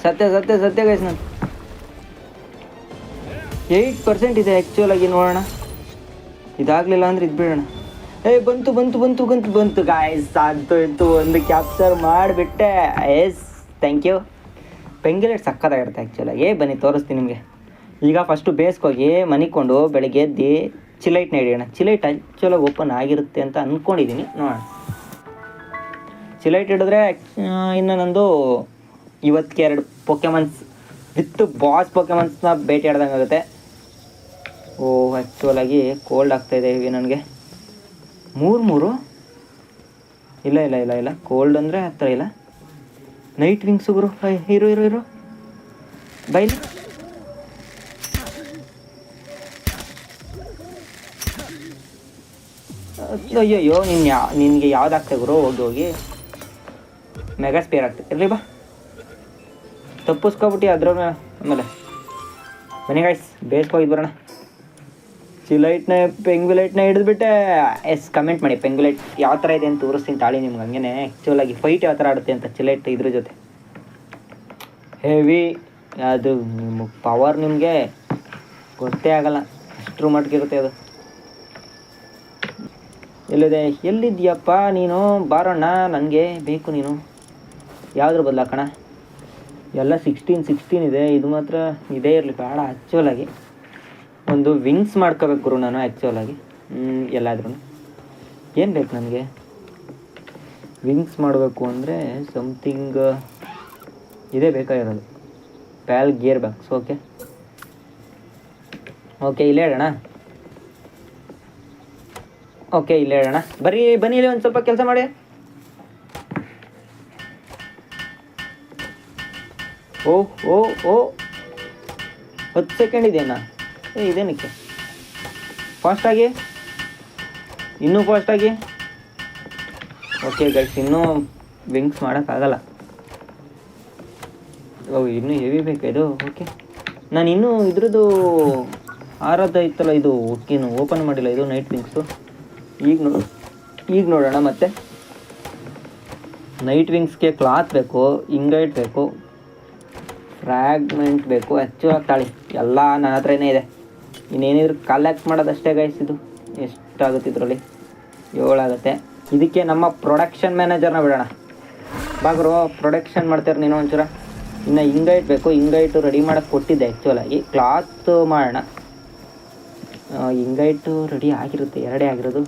ಸತ್ಯ ಸತ್ಯ ಸತ್ಯ ಗೈಸ್ ನಾನು. ಏಯ್ಟ್ ಪರ್ಸೆಂಟ್ ಇದೆ ಆ್ಯಕ್ಚುಲಾಗಿ ನೋಡೋಣ. ಇದಾಗಲಿಲ್ಲ ಅಂದ್ರೆ ಇದು ಬಿಡೋಣ ಏ, ಬಂತು ಬಂತು ಬಂತು ಬಂತು ಬಂತು ಗಾಯ್ಸ್ ಅದು ಇತ್ತು. ಒಂದು ಕ್ಯಾಪ್ಚರ್ ಮಾಡಿಬಿಟ್ಟೆ. ಎಸ್ ಥ್ಯಾಂಕ್ ಯು ಪೆಂಗಿಲೆಟ್ ಸಕ್ಕತ್ತಾಗಿರುತ್ತೆ ಆ್ಯಕ್ಚುಲಾಗಿ ಏ, ಬನ್ನಿ, ತೋರಿಸ್ತೀನಿ ನಿಮಗೆ. ಈಗ ಫಸ್ಟು ಬೇಸ್ಕೋಗಿ ಮನಿಕೊಂಡು ಬೆಳಗ್ಗೆ ಎದ್ದು ಚಿಲೈಟ್ನ ಹಿಡಿಯೋಣ. ಚಿಲೈಟ್ ಆ್ಯಕ್ಚುಲಾಗಿ ಓಪನ್ ಆಗಿರುತ್ತೆ ಅಂತ ಅಂದ್ಕೊಂಡಿದ್ದೀನಿ ನೋಡೋಣ. ಚಿಲೈಟ್ ಹಿಡಿದ್ರೆ ಇನ್ನು ನಂದು ಇವತ್ತಿಗೆ ಎರಡು ಪೊಕೆಮನ್ಸ್ ವಿತ್ ಬಾಸ್ ಪೊಕೆಮನ್ಸ್ನ ಭೇಟಿ ಆಡ್ದಂಗೆ ಆಗುತ್ತೆ ಓ ಆ್ಯಕ್ಚುಲಾಗಿ ಕೋಲ್ಡ್ ಆಗ್ತಾಯಿದೆ ನನಗೆ. ಮೂರು ಮೂರು? ಇಲ್ಲ ಇಲ್ಲ ಇಲ್ಲ ಇಲ್ಲ. ಕೋಲ್ಡ್ ಅಂದರೆ ಹತ್ತಿರ ಇಲ್ಲ. ನೈಟ್ ವಿಂಗ್ಸು ಗುರು. ಇರು ಇರು ಇರು. ಬೈಲಿ. ಯೋ ನಿನ್ನ ಯಾ, ನಿನಗೆ ಯಾವ್ದಾಗ್ತದೆ ಗುರು? ಹೋಗಿ ಹೋಗಿ. ಮೆಗಾ ಸ್ಪೇರ್ ಆಗ್ತದೆ. ಇರಲಿ ಬಾ. ತಪ್ಪಿಸ್ಕೊಬಿಟ್ಟು ಅದ್ರ ಮೇಲೆ ಆಮೇಲೆ ಮನೆಗಾಯ್ಸ್ ಗಾಯ್ಸ್ ಬೇಸ್ಕೋಗಿ ಬರೋಣ. ಚಿಲೈಟ್ನ ಪೆಂಗುಲೈಟ್ನ ಹಿಡಿದ್ಬಿಟ್ಟೆ. ಎಸ್ ಕಮೆಂಟ್ ಮಾಡಿ. ಪೆಂಗುಲೈಟ್ ಯಾವ ಥರ ಇದೆ ಅಂತ ತೋರಿಸ್ತೀನಿ ತಾಳಿ ನಿಮ್ಗೆ. ಹಂಗೇನೆ ಆ್ಯಕ್ಚುಲ್ ಆಗಿ ಫೈಟ್ ಯಾವ ಥರ ಆಡುತ್ತೆ ಅಂತ ಚಿಲೈಟ್ ಇದ್ರ ಜೊತೆ. ಹೆವಿ ಅದು ಪವರ್ ನಿಮಗೆ ಗೊತ್ತೇ ಆಗಲ್ಲ. ಅಷ್ಟ್ರು ಮಟ್ಟಿಗೆ ಇರುತ್ತೆ ಅದು. ಎಲ್ಲಿದೆ ಎಲ್ಲಿದ್ಯಪ್ಪ ನೀನು? ಬಾರೋಣ ನನಗೆ ಬೇಕು ನೀನು. ಯಾವ್ದ್ರ ಬದಲಾಕಣ ಎಲ್ಲ ಸಿಕ್ಸ್ಟೀನ್ ಸಿಕ್ಸ್ಟೀನ್ ಇದೆ. ಇದು ಮಾತ್ರ ಇದೇ ಇರಲಿ. ಬೇಡ ಆ್ಯಕ್ಚುಲಾಗಿ ಒಂದು ವಿಂಗ್ಸ್ ಮಾಡ್ಕೋಬೇಕು ಗುರು ನಾನು ಆ್ಯಕ್ಚುಲಾಗಿ ಎಲ್ಲಾದ್ರೂ ಏನು ಬೇಕು ನನಗೆ? ವಿಂಗ್ಸ್ ಮಾಡಬೇಕು ಅಂದರೆ ಸಮಥಿಂಗ್ ಇದೇ ಬೇಕಾಗಿರೋದು pal gear box okay okay ಇಲ್ಲೇ ಹೇಳೋಣ ಓಕೆ ಇಲ್ಲೇ ಹೇಳೋಣ ಬರೀ ಬನ್ನಿ ಇಲ್ಲಿ ಒಂದು ಸ್ವಲ್ಪ ಕೆಲಸ ಮಾಡಿ. ಓ ಓ ಓ ಹತ್ತು ಸೆಕೆಂಡ್ ಇದೆಯಣ್ಣ ಇದೇನಕ್ಕೆ ಫಾಸ್ಟಾಗಿ ಇನ್ನೂ ಫಾಸ್ಟಾಗಿ ಓಕೆ ಗೈಸ್ ಇನ್ನೂ ವಿಂಗ್ಸ್ ಮಾಡೋಕ್ಕಾಗಲ್ಲ ಓ, ಇನ್ನೂ ಹೆವಿ ಬೇಕಾ ಇದು? ಓಕೆ ನಾನು ಇನ್ನೂ ಇದ್ರದ್ದು ಆರಾಧ ಇತ್ತಲ್ಲ, ಇದು ಓಕೆನು ಓಪನ್ ಮಾಡಿಲ್ಲ, ಇದು ನೈಟ್ ವಿಂಗ್ಸು ಈಗ ನೋ ಈಗ ನೋಡೋಣ ಮತ್ತೆ. ನೈಟ್ ವಿಂಗ್ಸ್ಗೆ ಕ್ಲಾತ್ ಬೇಕು ಇಂಗೈಟ್ ಬೇಕು ಫ್ರ್ಯಾಗ್ಮೆಂಟ್ ಬೇಕು, ಹೆಚ್ಚು ತಾಳಿ ಎಲ್ಲ ನನ್ನ ಹತ್ರನೇ ಇದೆ. ಇನ್ನೇನಿದ್ರು ಕಲೆಕ್ಟ್ ಮಾಡೋದಷ್ಟೇ ಗೈಸ್ ಇದು. ಎಷ್ಟಾಗುತ್ತೆ ಇದರಲ್ಲಿ? ಏಳಾಗುತ್ತೆ. ಇದಕ್ಕೆ ನಮ್ಮ ಪ್ರೊಡಕ್ಷನ್ ಮ್ಯಾನೇಜರ್ನ ಬಿಡೋಣ. ಬಾಗ್ರು ಪ್ರೊಡಕ್ಷನ್ ಮಾಡ್ತಾರೆ ನೀನು ಒಂಚೂರ? ಇನ್ನು ಇಂಗೈಟ್ ಬೇಕು, ಹಿಂಗೈಟು ರೆಡಿ ಮಾಡೋಕ್ಕೆ ಕೊಟ್ಟಿದ್ದೆ ಆ್ಯಕ್ಚುಲಾಗಿ ಕ್ಲಾತ್ ಮಾಡೋಣ. ಹಿಂಗೈಟು ರೆಡಿ ಆಗಿರುತ್ತೆ, ಎರಡೇ ಆಗಿರೋದು.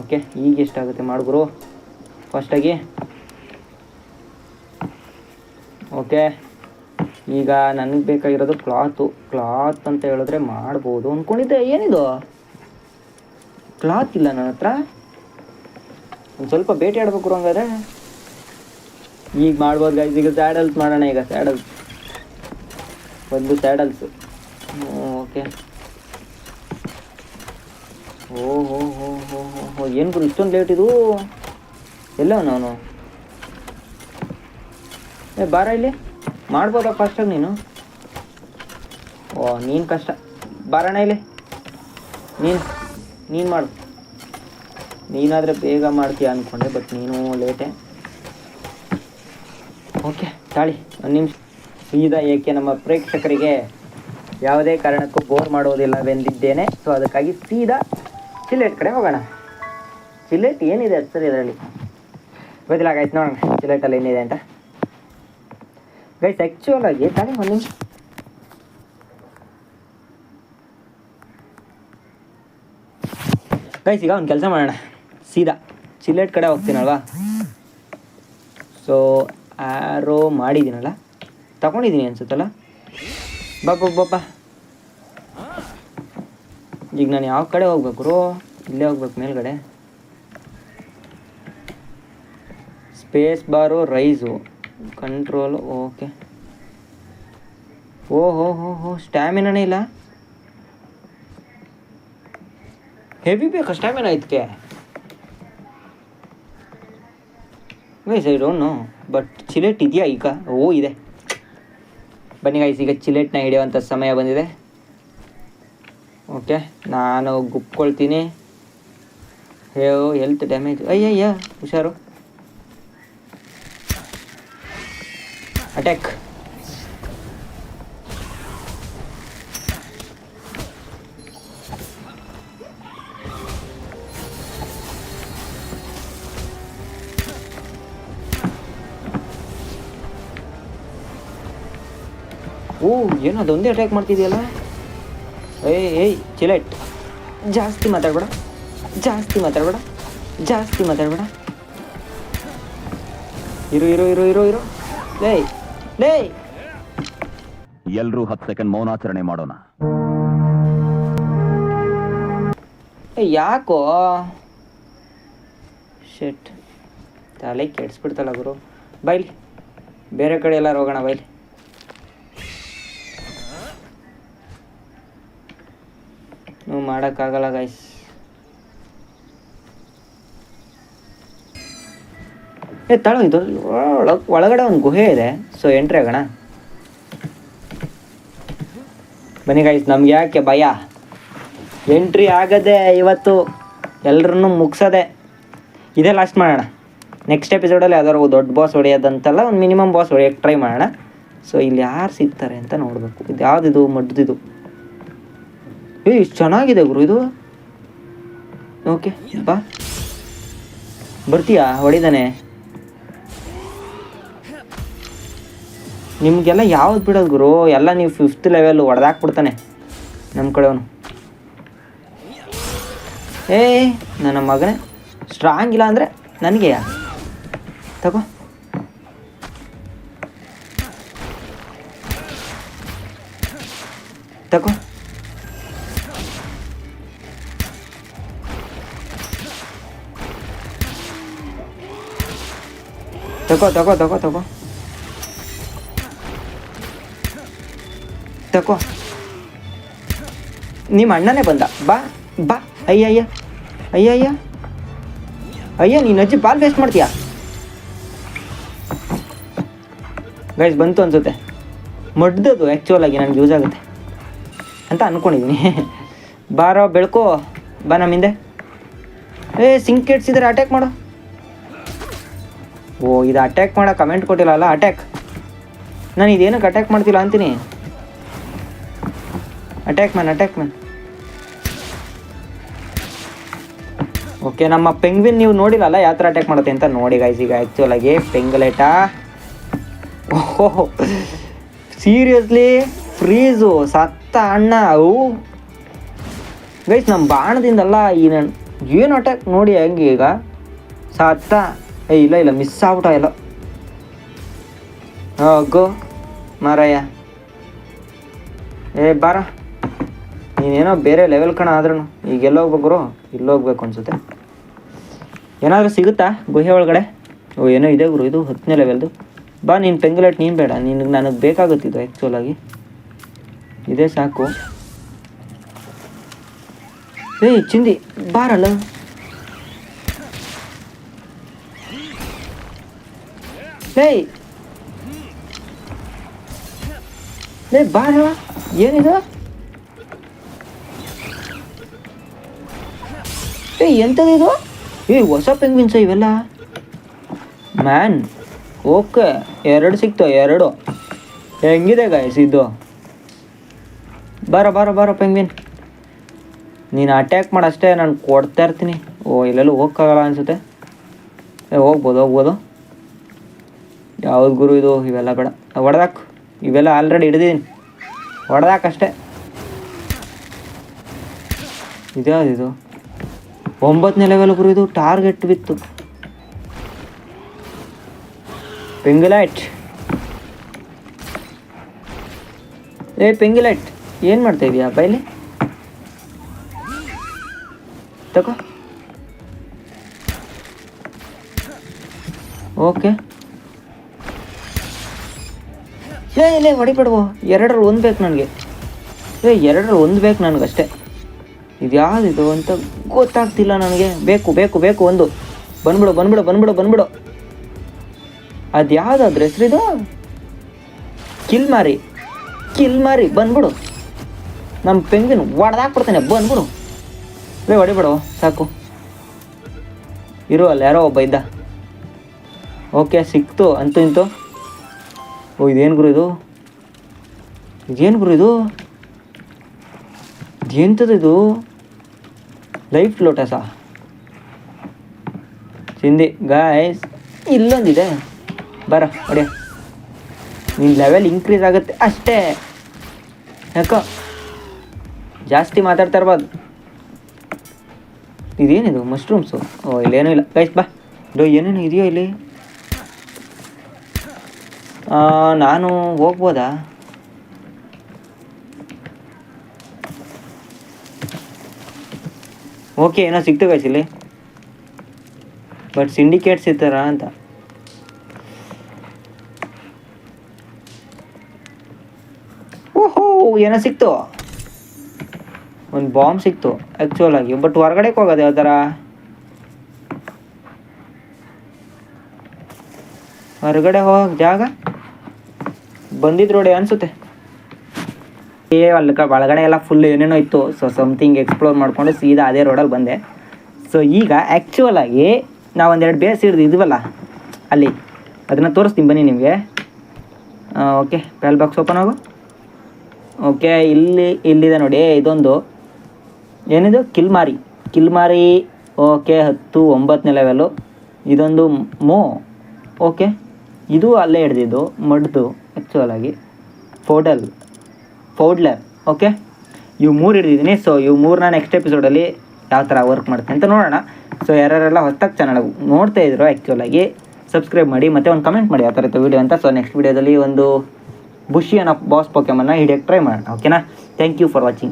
ಓಕೆ ಈಗ ಎಷ್ಟಾಗುತ್ತೆ ಮಾಡಿದ್ರು ಫಸ್ಟಾಗಿ ಓಕೆ ಈಗ ನನಗೆ ಬೇಕಾಗಿರೋದು ಕ್ಲಾತು ಕ್ಲಾತ್ ಅಂತ ಹೇಳಿದ್ರೆ ಮಾಡ್ಬೋದು ಅಂದ್ಕೊಂಡಿದ್ದೆ ಏನಿದು? ಕ್ಲಾತ್ ಇಲ್ಲ ನನ್ನ ಹತ್ರ. ಒಂದು ಸ್ವಲ್ಪ ಭೇಟಿ ಆಡ್ಬೇಕು ಹಂಗಾದ್ರೆ. ಈಗ ಮಾಡ್ಬೋದು ಗೈಸ್ ಈಗ ಸ್ಯಾಡಲ್ಸ್ ಮಾಡೋಣ ಈಗ ಸ್ಯಾಡಲ್ಸ್ ಒಂದು ಸ್ಯಾಡಲ್ಸ್ ಓಕೆ ಓ, ಹೋ ಹೋ ಹೋ ಹೋ ಹೋ. ಏನು ಗುರು ಇಷ್ಟೊಂದು ಲೇಟ್ ಇದು? ಎಲ್ಲ ನಾನು? ಏ, ಬಾರ ಇಲ್ಲಿ. ಮಾಡ್ಬೋದಾ ಫಸ್ಟ್ ನೀನು? ಓ, ನೀನು ಕಷ್ಟ. ಬರೋಣ ಇಲ್ಲಿ. ನೀನು ನೀನು ಮಾಡು. ನೀನಾದರೆ ಬೇಗ ಮಾಡ್ತೀಯ ಅಂದ್ಕೊಂಡೆ ಬಟ್ ನೀನು ಲೇಟೆ ಓಕೆ ತಾಳಿ, ಒಂದು ನಿಮಿಷ. ಸೀದಾ ಏಕೆ ನಮ್ಮ ಪ್ರೇಕ್ಷಕರಿಗೆ ಯಾವುದೇ ಕಾರಣಕ್ಕೂ ಬೋರ್ ಮಾಡೋದಿಲ್ಲವೆಂದಿದ್ದೇನೆ ಸೊ ಅದಕ್ಕಾಗಿ ಸೀದಾ ಚಿಲ್ಲೆಟ್ ಕಡೆ ಹೋಗೋಣ. ಚಿಲ್ಲೆಟ್ ಏನಿದೆ ಸರಿ ಇದರಲ್ಲಿ? ಗೊತ್ತಿಲ್ಲ ಆಗಾಯ್ತು ನೋಡೋಣ. ಚಿಲ್ಲೆಟಲ್ಲಿ ಏನಿದೆ ಅಂತ. ಗೈಸ್ ಆ್ಯಕ್ಚುಲ್ ಆಗಿ ತಾನೇ ಒಂದು ನಿಮಿಷ. ಗೈಸ್ ಈಗ ಒಂದು ಕೆಲಸ ಮಾಡೋಣ. ಸೀದಾ. ಚಿಲ್ಲೆಟ್ ಕಡೆ ಹೋಗ್ತೀನಲ್ವಾ? ಸೊ ಆರೋ ಮಾಡಿದ್ದೀನಲ್ಲ? ತಗೊಂಡಿದ್ದೀನಿ ಅನ್ಸುತ್ತಲ್ಲ? ಬಾಪ ಬಪ್ಪ ಈಗ ನಾನು ಯಾವ ಕಡೆ ಹೋಗ್ಬೇಕು ಇಲ್ಲೇ ಹೋಗ್ಬೇಕು ಮೇಲ್ಗಡೆ. Space bar rise control okay oh ಹೋ ಹೋ ಹೋ ಸ್ಟ್ಯಾಮಿನಾನೇ ಇಲ್ಲ. ಹೆವಿ ಬೇಕಾ? ಸ್ಟ್ಯಾಮಿನಾ ಇದಕ್ಕೆ guys I don't know but Chillet ಇದೆಯಾ ಈಗ? ಓ, ಇದೆ. ಬನ್ನಿ ಗೈಸ್ ಈಗ ಚಿಲೆಟ್ನ ಹಿಡಿಯುವಂಥ ಸಮಯ ಬಂದಿದೆ. ಓಕೆ ನಾನು ಗುಪ್ಕೊಳ್ತೀನಿ ಹೇ ಹೆಲ್ತ್ ಡ್ಯಾಮೇಜ್ ಅಯ್ಯಯ್ಯ, ಹುಷಾರು. ಅಟ್ಯಾಕ್ ಓ, ಏನು ಅದೊಂದೇ ಅಟ್ಯಾಕ್ ಮಾಡ್ತಿದೆಯಲ್ಲ? ಏಯ್ ಏಯ್, ಚಿಲೆಟ್. ಜಾಸ್ತಿ ಮಾತಾಡ್ಬೇಡ. ಜಾಸ್ತಿ ಮಾತಾಡ್ಬೇಡ. ಜಾಸ್ತಿ ಮಾತಾಡ್ಬೇಡ. ಇರು ಇರು ಇರು ಇರು ಇರು. ಲೇ ಲೇ
ಎಲ್ರೂ ಹತ್ತು ಸೆಕೆಂಡ್ ಮೌನಾಚರಣೆ ಮಾಡೋಣ.
ಯಾಕೋ? ಶೆಟ್ ತಲೆ ಕೆಡಿಸ್ಬಿಡ್ತಲ್ಲ ಗುರು. ಬೈಲಿ. ಬೇರೆ ಕಡೆ ಎಲ್ಲರೂ ಹೋಗೋಣ ಬೈಲಿ. ನೀವು ಮಾಡೋಕ್ಕಾಗಲ್ಲ ಗೈಸ್ ಏ ತಳ ಇದು ಒಳಗಡೆ ಒಂದು ಗುಹೆ ಇದೆ. ಸೊ ಎಂಟ್ರಿ ಆಗೋಣ. ಬನ್ನಿ ಗೈಸ್ ನಮ್ಗೆ ಯಾಕೆ ಭಯ? ಎಂಟ್ರಿ ಆಗದೆ ಇವತ್ತು ಎಲ್ಲರನ್ನು ಮುಗಿಸೋದೆ. ಇದೇ ಲಾಸ್ಟ್ ಮಾಡೋಣ. ನೆಕ್ಸ್ಟ್ ಎಪಿಸೋಡಲ್ಲಿ ಯಾವ್ದಾದ್ರು ದೊಡ್ಡ ಬಾಸ್ ಹೊಡೆಯೋದಂತಲ್ಲ, ಒಂದು ಮಿನಿಮಮ್ ಬಾಸ್ ಹೊಡೆಯೋಕ್ಕೆ ಟ್ರೈ ಮಾಡೋಣ. ಸೊ ಇಲ್ಲಿ ಯಾರು ಸಿಗ್ತಾರೆ ಅಂತ ನೋಡಬೇಕು. ಇದು ಯಾವುದಿದು, ಮಡ್ದಿದು? ಏ, ಇಷ್ಟು ಚೆನ್ನಾಗಿದೆ ಗುರು ಇದು. ಓಕೆ ಬಾ. ಬರ್ತೀಯಾ? ಹೊಡಿದಾನೆ ನಿಮಗೆಲ್ಲ ಯಾವ್ದು ಬಿಡೋದು ಗುರು? ಎಲ್ಲ ನೀವು ಫಿಫ್ತ್ ಲೆವೆಲ್ ಹೊಡೆದಾಕ್ಬಿಡ್ತಾನೆ ನಮ್ಮ ಕಡೆಯವನು. ಏ ನನ್ನ ಮಗನೇ ಸ್ಟ್ರಾಂಗ್ ಇಲ್ಲ ಅಂದರೆ ನನಗೆ ತಗೋ. ತಗೋ. ತಗೋ ತಗೋ ತಗೋ ತಗೋ. ತಗೋ ನಿಮ್ಮ ಅಣ್ಣನೇ ಬಂದ. ಬಾ ಬಾ. ಅಯ್ಯ ಅಯ್ಯ ಅಯ್ಯ ಅಯ್ಯ ಅಯ್ಯ ನೀನು ಅಜ್ಜಿ ಪಾಲ್ ವೇಸ್ಟ್ ಮಾಡ್ತೀಯಾ? ಗೈಸ್ ಬಂತು ಅನ್ಸುತ್ತೆ. ಮಡ್ದದು ಆ್ಯಕ್ಚುಲ್ ಆಗಿ ನನಗೆ ಯೂಸ್ ಆಗುತ್ತೆ. ಅಂತ ಅಂದ್ಕೊಂಡಿದ್ದೀನಿ ಬಾರೋ, ಬೆಳ್ಕೋ. ಬಾ ನಮ್ಮಿಂದೆ ಏ, ಸಿಂಕ್ ಕೆಡ್ಸಿದ್ರೆ ಅಟ್ಯಾಕ್ ಮಾಡು. ಓ, ಇದು ಅಟ್ಯಾಕ್ ಮಾಡೋ ಕಮೆಂಟ್ ಕೊಟ್ಟಿಲ್ಲ ಅಲ್ಲ ಅಟ್ಯಾಕ್ ನಾನು ಇದೇನಕ್ಕೆ ಅಟ್ಯಾಕ್ ಮಾಡ್ತಿಲ್ಲ ಅಂತೀನಿ. Attack man attack man okay ನಮ್ಮ ಪೆಂಗ್ವಿನ್ ನೀವು ನೋಡಿಲ್ಲಲ್ಲ, ಯಾವ ಥರ ಅಟ್ಯಾಕ್ ಮಾಡುತ್ತೆ ಅಂತ ನೋಡಿ ಗೈಸ್ ಈಗ ಆ್ಯಕ್ಚುಲ್ ಆಗಿ ಪೆಂಗಲೇಟ ಓಹೋ ಸೀರಿಯಸ್ಲಿ ಫ್ರೀಸು ಸತ್ತ ಅಣ್ಣ ಅವು ಗೈಸ್ ನಮ್ಮ ಬಾಣದಿಂದಲ್ಲ ಈ ನನ್ನ ಏನು ಅಟ್ಯಾಕ್ ನೋಡಿ ಹೆಂಗೆ ಈಗ? ಸತ್ತ, ಏ, ಇಲ್ಲ ಇಲ್ಲ ಮಿಸ್ ಆಗ್ಬಿಟ್ಟ ಎಲ್ಲ. ಗೋ, ಮಾರಾಯ. ಏ, ಬಾರ. ನೀನೇನೋ ಬೇರೆ ಲೆವೆಲ್ ಕಣ ಆದ್ರೂ ಈಗ ಎಲ್ಲೋಗ್ಬೇಕು ಇಲ್ಲೋಗ್ಬೇಕು ಅನ್ಸುತ್ತೆ. ಏನಾದರೂ ಸಿಗುತ್ತಾ ಗುಹೆ ಒಳಗಡೆ? ಓ, ಏನೋ ಇದೆ ಗುರು, ಇದು ಹತ್ತನೇ ಲೆವೆಲ್ದು ಬಾ, ನೀನು ಪೆಂಗುಲೇಟ್ ನೀನು ಬೇಡ. ನಿನಗೆ ನನಗೆ ಬೇಕಾಗುತ್ತಿದ್ದು ಆ್ಯಕ್ಚುಲಾಗಿ ಇದೇ ಸಾಕು. ಏಯ್, ಚಿಂದಿ, ಬಾರಲ್ಲ. ಏಯ್. ಏ ಬಾರ ಏನಿದು? ಏ ಎಂಥದಿದು ಏ, ಹೊಸ ಪೆಂಗ್ವಿನ್ಸ ಇವೆಲ್ಲ. ಮ್ಯಾನ್, ಓಕೆ, ಎರಡು ಸಿಕ್ತು, ಎರಡು. ಹೆಂಗಿದೆ ಗಾಯಸ್ ಇದು? ಬಾರ ಬಾರ ಬಾರ ಪೆಂಗ್ವಿನ್. ನೀನು ಅಟ್ಯಾಕ್ ಮಾಡಷ್ಟೇ, ನಾನು ಕೊಡ್ತಾ ಇರ್ತೀನಿ. ಓ, ಇಲ್ಲೆಲ್ಲೂ ಹೋಗಕ್ಕಾಗಲ್ಲ ಅನಿಸುತ್ತೆ. ಹೋಗ್ಬೋದು ಹೋಗ್ಬೋದು. ಯಾವ್ದು ಗುರು ಇದು? ಇವೆಲ್ಲ ಬೇಡ. ಹೊಡೆದಾಕು, ಇವೆಲ್ಲ ಆಲ್ರೆಡಿ ಹಿಡ್ದಿದ್ದೀನಿ ಹೊಡೆದಾಕಷ್ಟೇ ಇದ್ಯಾವ್ದಿದು? ಒಂಬತ್ತನೇ ಲೆವೆಲ್ ಗುರು ಇದು ಟಾರ್ಗೆಟ್ ಬಿತ್ತು. ಪೆಂಗಿಲೈಟ್ ಏ ಪೆಂಗಿಲೈಟ್ ಏನು ಮಾಡ್ತಾ ಇದೀಯಾ ಬೈಲಿ ತಗೋ ಓಕೆ ಏ ಇಲ್ಲೇ ಹೊಡಿಬಿಡುವ. ಎರಡರಲ್ಲಿ ಒಂದು ಬೇಕು ನನಗೆ. ಏ, ಎರಡರಲ್ಲಿ ಒಂದು ಬೇಕು ನನಗಷ್ಟೇ. ಇದು ಯಾವುದಿದು ಅಂತ ಗೊತ್ತಾಗ್ತಿಲ್ಲ ನನಗೆ. ಬೇಕು ಬೇಕು ಬೇಕು ಒಂದು. ಬಂದ್ಬಿಡು ಬಂದ್ಬಿಡು ಬಂದ್ಬಿಡು ಬಂದ್ಬಿಡು. ಅದು ಯಾವುದಾದ್ರ ಹೆಸ್ರಿದು ಕಿಲ್ ಮಾರಿ ಕಿಲ್ ಮಾರಿ ಬಂದ್ಬಿಡು. ನಮ್ಮ ಪೆಂಗಿನ ಒಡೆದಾಕ್ಬಿಡ್ತೇನೆ, ಬಂದ್ಬಿಡು. ರೇ ಹೊಡಿಬೇಡ, ಸಾಕು. ಇರೋ ಅಲ್ಲ, ಯಾರೋ ಒಬ್ಬ ಇದ್ದ. ಓಕೆ, ಸಿಕ್ತು, ಅಂತೂ ಇಂತು. ಓ, ಇದೇನು ಗುರು ಇದು? ಇದೇನು ಗುರು ಇದು? ಎಂಥದ್ದು ಇದು? ಲೈಫ್ ಲೋಟಸ ಸಿಂಧಿ ಗಾಯ್ಸ್ ಇಲ್ಲೊಂದಿದೆ. ಬರ, ಹೊಡಿಯ. ನಿನ್ನ ಲೆವೆಲ್ ಇನ್ಕ್ರೀಸ್ ಆಗುತ್ತೆ. ಅಷ್ಟೇ. ಯಾಕೋ? ಜಾಸ್ತಿ ಮಾತಾಡ್ತಾ ಇರ್ಬಾರ್ದು. ಇದೇನಿದು? ಮಶ್ರೂಮ್ಸು ಓ, ಇಲ್ಲೇನೂ ಇಲ್ಲ. ಗೈಸ್ ಬಾ. ಡೋ, ಏನೇನು ಇದೆಯೋ ಇಲ್ಲಿ? ನಾನು ಹೋಗ್ಬೋದಾ? ಓಕೆ ಏನೋ ಸಿಕ್ತು ಗೈಸ್ ಇಲ್ಲಿ. ಬಟ್ ಸಿಂಡಿಕೇಟ್ಸ್ ಇರ್ತಾರ ಅಂತ. ಓಹೋ ಏನೋ ಸಿಕ್ತು. ಒಂದು ಬಾಂಬ್ ಸಿಕ್ತು ಆ್ಯಕ್ಚುಲ್ ಆಗಿ. ಬಟ್ ಹೊರಗಡೆ ಹೋಗೋದು ಯಾವ ಹೊರಗಡೆ ಹೋಗ್ ಜಾಗ? ಬಂದಿದ್ರೋಡೆ ಅನ್ಸುತ್ತೆ. ಅಲ್ಲಿ ಒಳಗಡೆ ಎಲ್ಲ ಫುಲ್ ಏನೇನೋ ಇತ್ತು. ಸೊ ಸಮಥಿಂಗ್ ಎಕ್ಸ್ಪ್ಲೋರ್ ಮಾಡಿಕೊಂಡು ಸೀದಾ ಅದೇ ರೋಡಲ್ಲಿ ಬಂದೆ. ಸೊ ಈಗ ಆ್ಯಕ್ಚುಯಲ್ ಆಗಿ ನಾವು ಒಂದೆರಡು ಬೇಸ್ ಹಿಡ್ದು ಇದ್ವಲ್ಲ, ಅಲ್ಲಿ. ಅದನ್ನು ತೋರಿಸ್ತೀನಿ ಬನ್ನಿ ನಿಮಗೆ. ಓಕೆ ಪ್ಯಾಲ್ ಬಾಕ್ಸ್ ಓಪನ್ ಆಗು. ಓಕೆ ಇಲ್ಲಿ, ಇಲ್ಲಿದೆ ನೋಡಿ. ಇದೊಂದು. ಏನಿದು? ಕಿಲ್ಮಾರಿ. ಕಿಲ್ಮಾರಿ ಓಕೆ ಹತ್ತು, ಒಂಬತ್ತನೇ ಲೆವೆಲು ಇದೊಂದು ಮೋ. ಓಕೆ ಇದು ಅಲ್ಲೇ ಹಿಡ್ದಿದ್ದು, ಮಡ್ದು ಆಗಿ. ಫೋಡಲ್ ಲ್ಯಾಬ್ ಓಕೆ ಇವು ಮೂರು ಹಿಡಿದಿದ್ದೀನಿ ಸೊ ಇವು ಮೂರನ್ನ ನೆಕ್ಸ್ಟ್ ಎಪಿಸೋಡಲ್ಲಿ ಯಾವ ಥರ ವರ್ಕ್ ಮಾಡುತ್ತೆ ಅಂತ ನೋಡೋಣ. ಸೊ ಯಾರ್ಯಾರೆಲ್ಲ ಹೊಸ್ದಾಗಿ ಚಾನಲ್ ನೋಡ್ತಾ ಇದ್ರು ಆ್ಯಕ್ಚುಲಾಗಿ ಸಬ್ಸ್ಕ್ರೈಬ್ ಮಾಡಿ, ಮತ್ತು ಒಂದು ಕಮೆಂಟ್ ಮಾಡಿ ಯಾವ ಥರ ಇತ್ತು ವೀಡಿಯೋ ಅಂತ. ಸೊ ನೆಕ್ಸ್ಟ್ ವೀಡಿಯೋದಲ್ಲಿ ಒಂದು ಬುಷಿ ಅನ್ನೋ ಬಾಸ್ ಪೋಕೆಮನ್ನ ಹಿಡಿಯೋಕ್ಕೆ ಟ್ರೈ ಮಾಡೋಣ ಓಕೆನಾ ಥ್ಯಾಂಕ್ ಯು ಫಾರ್ ವಾಚಿಂಗ್